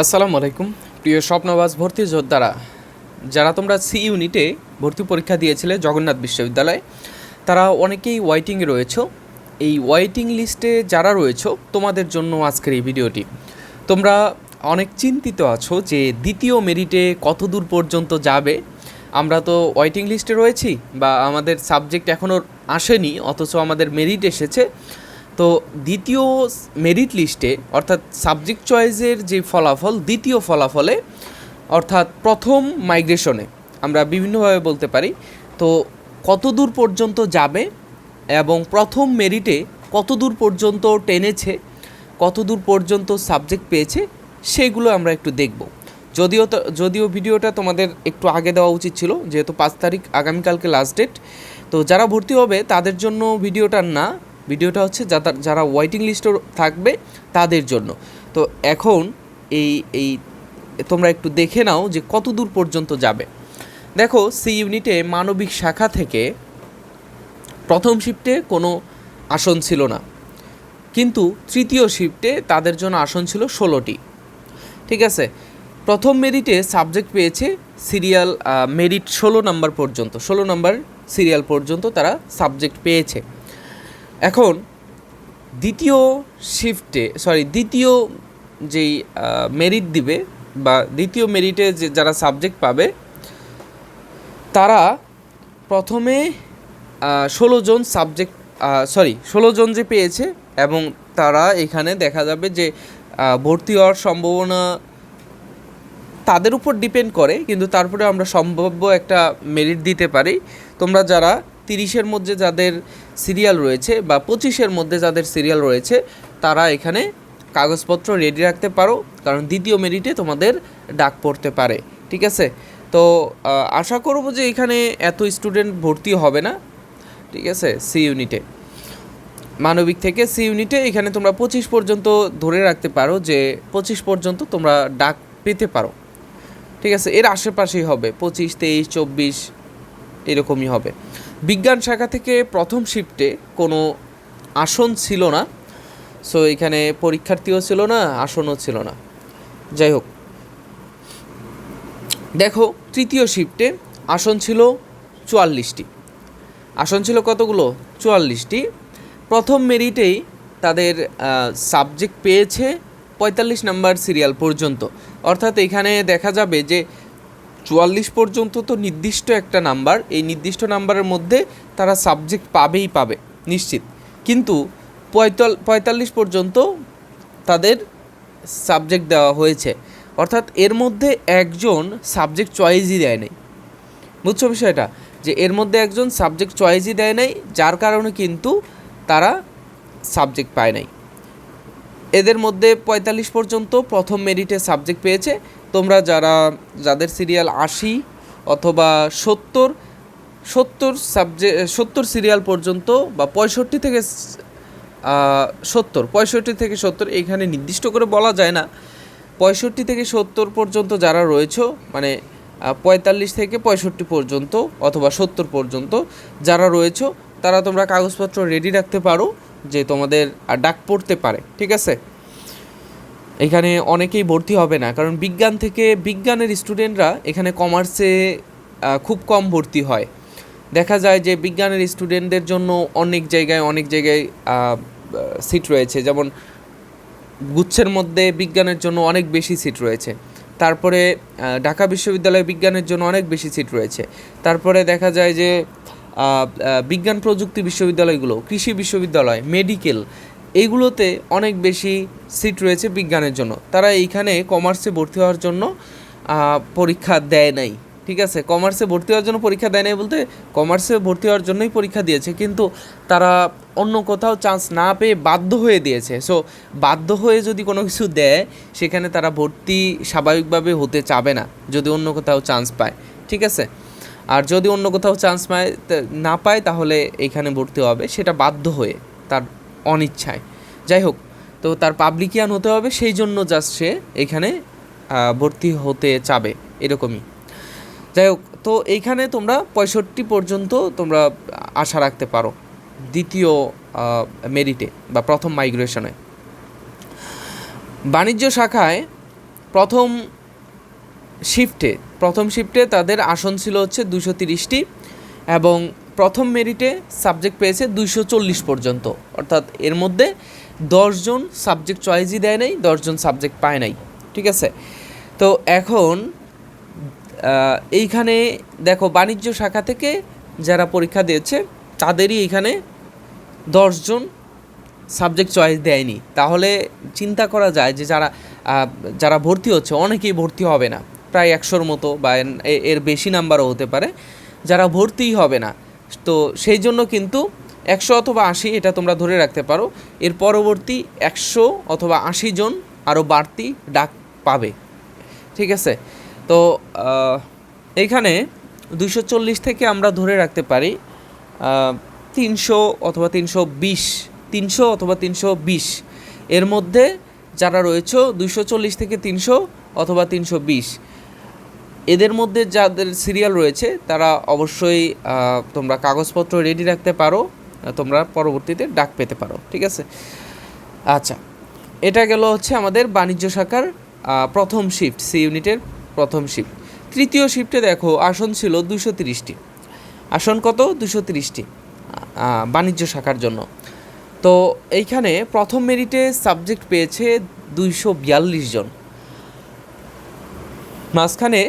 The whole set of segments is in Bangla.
আসসালামু আলাইকুম। প্রিয় স্বপ্নবাস ভর্তি যোদ্ধারা, যারা তোমরা সি ইউনিটে ভর্তি পরীক্ষা দিয়েছিলে জগন্নাথ বিশ্ববিদ্যালয়ে, তারা অনেকেই ওয়াইটিংয়ে রয়েছো। এই ওয়াইটিং লিস্টে যারা রয়েছো, তোমাদের জন্য আজকের এই ভিডিওটি। তোমরা অনেক চিন্তিত আছো যে দ্বিতীয় মেরিটে কত দূর পর্যন্ত যাবে। আমরা তো ওয়াইটিং লিস্টে রয়েছি বা আমাদের সাবজেক্ট এখনও আসেনি, অথচ আমাদের মেরিট এসেছে। তো দ্বিতীয় মেরিট লিস্টে অর্থাৎ সাবজেক্ট চয়েসের যে ফলাফল, দ্বিতীয় ফলাফলে, অর্থাৎ প্রথম মাইগ্রেশনে আমরা বিভিন্নভাবে বলতে পারি, তো কত দূর পর্যন্ত যাবে এবং প্রথম মেরিটে কত দূর পর্যন্ত টেনেছে কত দূর পর্যন্ত সাবজেক্ট পেয়েছে, সেগুলো আমরা একটু দেখব। যদিও যদিও ভিডিওটা তোমাদের একটু আগে দেওয়া উচিত ছিল, যেহেতু পাঁচ তারিখ আগামীকালকে লাস্ট ডেট তো যারা ভর্তি হবে তাদের জন্য ভিডিওটা না ভিডিওটা হচ্ছে যারা যারা ওয়েটিং লিস্টে থাকবে তাদের জন্য। তো এখন এই এই তোমরা একটু দেখে নাও যে কত দূর পর্যন্ত যাবে। দেখো সি ইউনিটে মানবিক শাখা থেকে প্রথম শিফটে কোনো আসন ছিল না। কিন্তু তৃতীয় শিফটে তাদের জন্য আসন ছিল ষোলোটি। ঠিক আছে? প্রথম মেরিটে সাবজেক্ট পেয়েছে সিরিয়াল মেরিট ষোলো নাম্বার পর্যন্ত। ষোলো নাম্বার সিরিয়াল পর্যন্ত তারা সাবজেক্ট পেয়েছে। এখন দ্বিতীয় শিফটে সরি দ্বিতীয় যেই মেরিট দিবে বা দ্বিতীয় মেরিটে যে, যারা সাবজেক্ট পাবে, তারা প্রথমে ষোলো জন সাবজেক্ট সরি ষোলো জন যে পেয়েছে এবং তারা এখানে দেখা যাবে যে ভর্তি হওয়ার সম্ভাবনা তাদের উপর ডিপেন্ড করে, কিন্তু তারপরে আমরা সম্ভাব্য একটা মেরিট দিতে পারি। তোমরা যারা তিরিশের মধ্যে যাদের সিরিয়াল রয়েছে বা পঁচিশের মধ্যে যাদের সিরিয়াল রয়েছে, তারা এখানে কাগজপত্র রেডি রাখতে পারো, কারণ দ্বিতীয় মেরিটে তোমাদের ডাক পড়তে পারে, ঠিক আছে? তো আশা করব যে এখানে এত স্টুডেন্ট ভর্তি হবে না, ঠিক আছে? সি ইউনিটে মানবিক থেকে সি ইউনিটে এখানে তোমরা পঁচিশ পর্যন্ত ধরে রাখতে পারো যে পঁচিশ পর্যন্ত তোমরা ডাক পেতে পারো, ঠিক আছে? এর আশেপাশেই হবে, পঁচিশ, তেইশ, চব্বিশ এরকমই হবে। বিজ্ঞান শাখা থেকে প্রথম শিফটে কোনো আসন ছিল না। সো এখানে পরীক্ষার্থীও ছিল না, আসনও ছিল না। যাই হোক। দেখো, তৃতীয় শিফটে আসন ছিল চুয়াল্লিশটি। আসন ছিল কতগুলো? চুয়াল্লিশটি। প্রথম মেরিটেই তাদের সাবজেক্ট পেয়েছে পঁয়তাল্লিশ নাম্বার সিরিয়াল পর্যন্ত। অর্থাৎ এখানে দেখা যাবে যে চুয়াল্লিশ পর্যন্ত তো নির্দিষ্ট একটা নাম্বার, এই নির্দিষ্ট নাম্বারের মধ্যে তারা সাবজেক্ট পাবেই পাবে, নিশ্চিত। কিন্তু পঁয়তাল, পঁয়তাল্লিশ পর্যন্ত তাদের সাবজেক্ট দেওয়া হয়েছে। অর্থাৎ এর মধ্যে একজন সাবজেক্ট চয়েসই দেয় নাই। বুঝছ বিষয়টা? যে এর মধ্যে একজন সাবজেক্ট চয়েসই দেয় নাই, যার কারণে কিন্তু তারা সাবজেক্ট পায় নাই। এদের মধ্যে পঁয়তাল্লিশ পর্যন্ত প্রথম মেরিটে সাবজেক্ট পেয়েছে। তোমরা যারা, যাদের সিরিয়াল আশি অথবা সত্তর সত্তর সাবজেক্ট সত্তর সিরিয়াল পর্যন্ত বা পঁয়ষট্টি থেকে সত্তর, পঁয়ষট্টি থেকে সত্তর এখানে নির্দিষ্ট করে বলা যায় না। পঁয়ষট্টি থেকে সত্তর পর্যন্ত যারা রয়েছে মানে পঁয়তাল্লিশ থেকে পঁয়ষট্টি পর্যন্ত অথবা সত্তর পর্যন্ত যারা রয়েছে, তারা তোমরা কাগজপত্র রেডি রাখতে পারো। যে তোমাদের ডাক পড়তে পারে, ঠিক আছে? এখানে অনেকেই ভর্তি হবে না, কারণ বিজ্ঞান থেকে, বিজ্ঞানের স্টুডেন্টরা এখানে কমার্সে খুব কম ভর্তি হয়। দেখা যায় যে বিজ্ঞানের স্টুডেন্টদের জন্য অনেক জায়গায় অনেক জায়গায় সিট রয়েছে। যেমন গুচ্ছের মধ্যে বিজ্ঞানের জন্য অনেক বেশি সিট রয়েছে। তারপরে ঢাকা বিশ্ববিদ্যালয়ে বিজ্ঞানের জন্য অনেক বেশি সিট রয়েছে। তারপরে দেখা যায় যে বিজ্ঞান প্রযুক্তি বিশ্ববিদ্যালয়গুলো, কৃষি বিশ্ববিদ্যালয়, মেডিকেল এইগুলোতে অনেক বেশি সিট রয়েছে বিজ্ঞানের জন্য। তারা এইখানে কমার্সে ভর্তি হওয়ার জন্য পরীক্ষা দেয় নাই, ঠিক আছে? কমার্সে ভর্তি হওয়ার জন্য পরীক্ষা দেয় নাই বলতে, কমার্সে ভর্তি হওয়ার জন্যই পরীক্ষা দিয়েছে, কিন্তু তারা অন্য কোথাও চান্স না পেয়ে বাধ্য হয়ে দিয়েছে। সো বাধ্য হয়ে যদি কোনো কিছু দেয়, সেখানে তারা ভর্তি স্বাভাবিকভাবে হতে চাবে না, যদি অন্য কোথাও চান্স পায়, ঠিক আছে? আর যদি অন্য কোথাও চান্স পায় না পায়, তাহলে এখানে ভর্তি হবে। সেটা বাধ্য হয়ে, তার অনিচ্ছায়। যাই হোক, তো তার পাবলিকিয়ান হতে হবে, সেই জন্য জাস্ট সে এখানে ভর্তি হতে চাবে, এরকমই। যাই হোক, তো এইখানে তোমরা পঁয়ষট্টি পর্যন্ত তোমরা আশা রাখতে পারো, দ্বিতীয় মেরিটে বা প্রথম মাইগ্রেশনে বাণিজ্য শাখায় প্রথম শিফটে প্রথম শিফটে তাদের আসন ছিল হচ্ছে দুশো তিরিশটি এবং প্রথম মেরিটে সাবজেক্ট পেয়েছে দুইশো চল্লিশ পর্যন্ত। অর্থাৎ এর মধ্যে দশজন সাবজেক্ট চয়েসই দেয় নাই, দশজন সাবজেক্ট পায় নাই। ঠিক আছে? তো এখন এইখানে দেখো বাণিজ্য শাখা থেকে যারা পরীক্ষা দিয়েছে, তাদেরই এখানে দশজন সাবজেক্ট চয়েস দেয়নি। তাহলে চিন্তা করা যায় যে যারা যারা ভর্তি হচ্ছে, অনেকেই ভর্তি হবে না। প্রায় একশোর মতো বা এর- বেশি নাম্বারও হতে পারে যারা ভর্তিই হবে না। তো সেই জন্য কিন্তু একশো অথবা আশি এটা তোমরা ধরে রাখতে পারো এর পরবর্তী একশো অথবা আশি জন আরও বাড়তি ডাক পাবে। ঠিক আছে? তো আহ, এইখানে দুইশো চল্লিশ থেকে আমরা ধরে রাখতে পারি তিনশো অথবা তিনশো বিশ তিনশো অথবা তিনশো বিশ। এর মধ্যে যারা রয়েছে দুইশো চল্লিশ থেকে তিনশো অথবা তিনশো বিশ। এদের মধ্যে যাদের সিরিয়াল রয়েছে, তারা অবশ্যই তোমরা কাগজপত্র রেডি রাখতে পারো তোমরা পরবর্তীতে ডাক পেতে পারো, ঠিক আছে? আচ্ছা এটা গেল হচ্ছে আমাদের বাণিজ্য শাখার প্রথম শিফট সি ইউনিটের প্রথম শিফট তৃতীয় শিফটে দেখো, আসন ছিল দুশো তিরিশটি। আসন কত? দুশো তিরিশটি বাণিজ্য শাখার জন্য। তো এইখানে প্রথম মেরিটে সাবজেক্ট পেয়েছে দুইশো বিয়াল্লিশ জন। মাঝখানে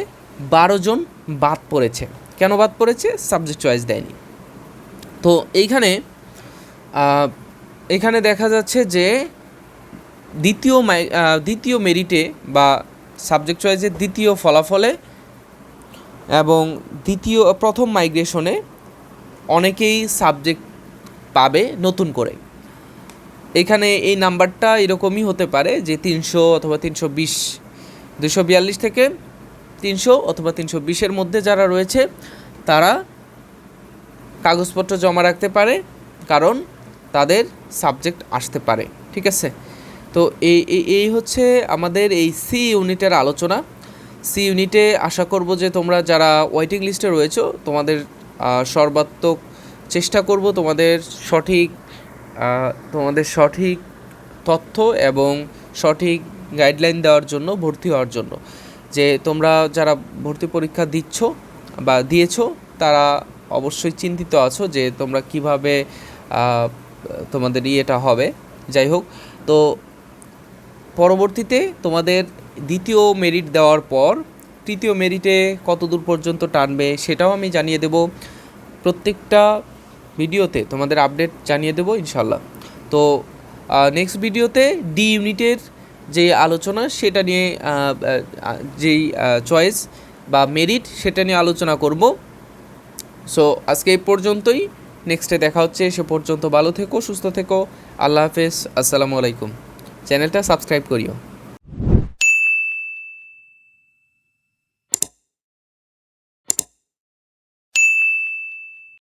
বারো জন বাদ পড়েছে। কেন বাদ পড়েছে? সাবজেক্ট চয়েস দেয়নি। তো এইখানে এখানে দেখা যাচ্ছে যে দ্বিতীয় মাই দ্বিতীয় মেরিটে বা সাবজেক্ট চয়েসের দ্বিতীয় ফলাফলে এবং দ্বিতীয়, প্রথম মাইগ্রেশনে অনেকেই সাবজেক্ট পাবে নতুন করে। এখানে এই নাম্বারটা এরকমই হতে পারে যে তিনশো অথবা তিনশো বিশ দুশো বিয়াল্লিশ থেকে তিনশো অথবা তিনশো বিশের মধ্যে যারা রয়েছে, তারা কাগজপত্র জমা রাখতে পারে, কারণ তাদের সাবজেক্ট আসতে পারে, ঠিক আছে? তো এই এই- হচ্ছে আমাদের এই সি ইউনিটের আলোচনা। সি ইউনিটে আশা করব যে তোমরা যারা ওয়েটিং লিস্টে রয়েছো, তোমাদের সর্বাত্মক চেষ্টা করব তোমাদের সঠিক তোমাদের সঠিক তথ্য এবং সঠিক গাইডলাইন দেওয়ার জন্য, ভর্তি হওয়ার জন্য। যে তোমরা যারা ভর্তি পরীক্ষা দিচ্ছ বা দিয়েছ, তারা অবশ্যই চিন্তিত আছো যে তোমরা কীভাবে তোমাদের ইয়েটা হবে। যাই হোক, তো পরবর্তীতে তোমাদের দ্বিতীয় মেরিট দেওয়ার পর, তৃতীয় মেরিটে কত দূর পর্যন্ত টানবে সেটাও আমি জানিয়ে দেব। প্রত্যেকটা ভিডিওতে তোমাদের আপডেট জানিয়ে দেবো ইনশাল্লাহ তো নেক্সট ভিডিওতে ডি ইউনিটের যে আলোচনা, সেটা নিয়ে যেই চয়েস বা মেরিট সেটা নিয়ে আলোচনা করব। সো আজকে এই পর্যন্তই। নেক্সটে দেখা হচ্ছে। সে পর্যন্ত ভালো থেকো, সুস্থ থেকো। আল্লাহ হাফেজ। আসসালামু আলাইকুম। চ্যানেলটা সাবস্ক্রাইব করিও।